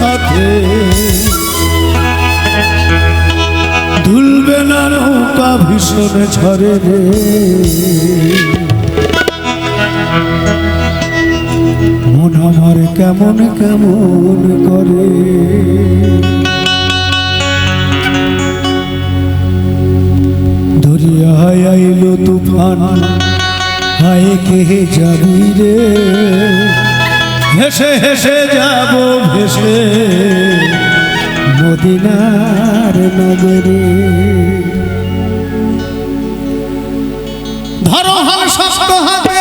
সাথে। ধুলবে না নৌকা, ভীষণ ঝরে রে। মন আমার কেমন কেমন করে। ধরিয়া আইলো তুফান, হায় কে যাবি রে। হেসে হেসে যাব ভেসে। মদিনার নগরে। ধরো হাল শক্ত হাতে।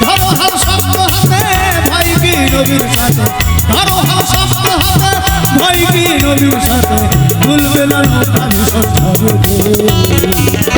ধরো হাল শক্ত হাতে, ভাই কি নবীর সাথে। ধরো হাল শক্ত হাতে, ভাই কি নবীর সাথে। ভুলবে না ঝরে রে।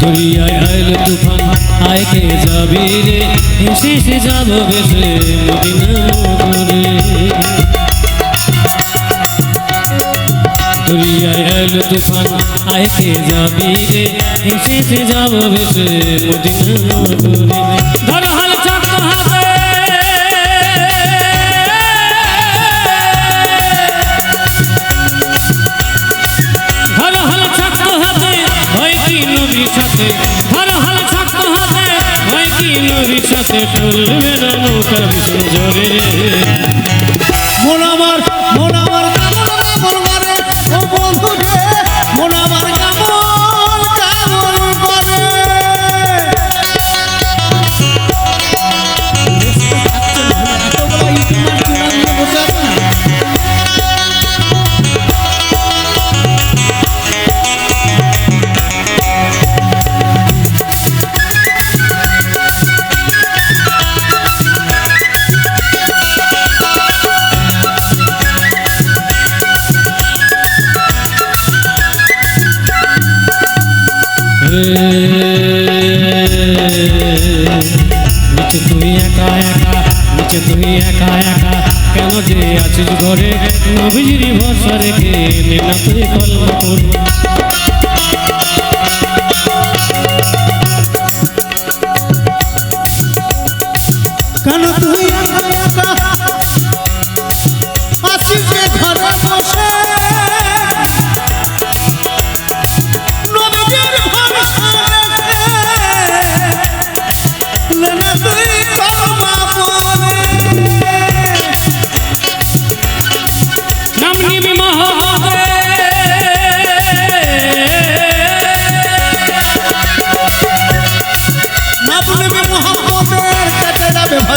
দরিয়ায় আইল যাবি রে? শেষে যাব বেশে মদিনা নগরে। দরিয়ায় আইল তুফান। আয় যাবি রে? শেষে যাব বেশে মদিনা নগরে। সাথে ধর হাল ছাত্র হবে হয় কি নবীর সাথে চলবে না নৌকা বিষ্ণু জোরে মন আমার একা একা কেন যে আছিস ঘরে? নবীজির ভরসা রেখে নিলাম তুই কলম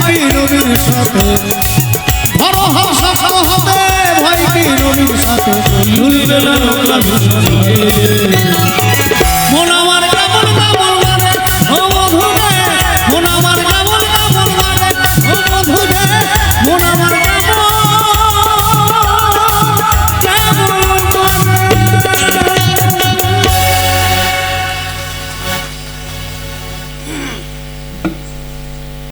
ভয় বিনুনির সাথে। ধরো মনা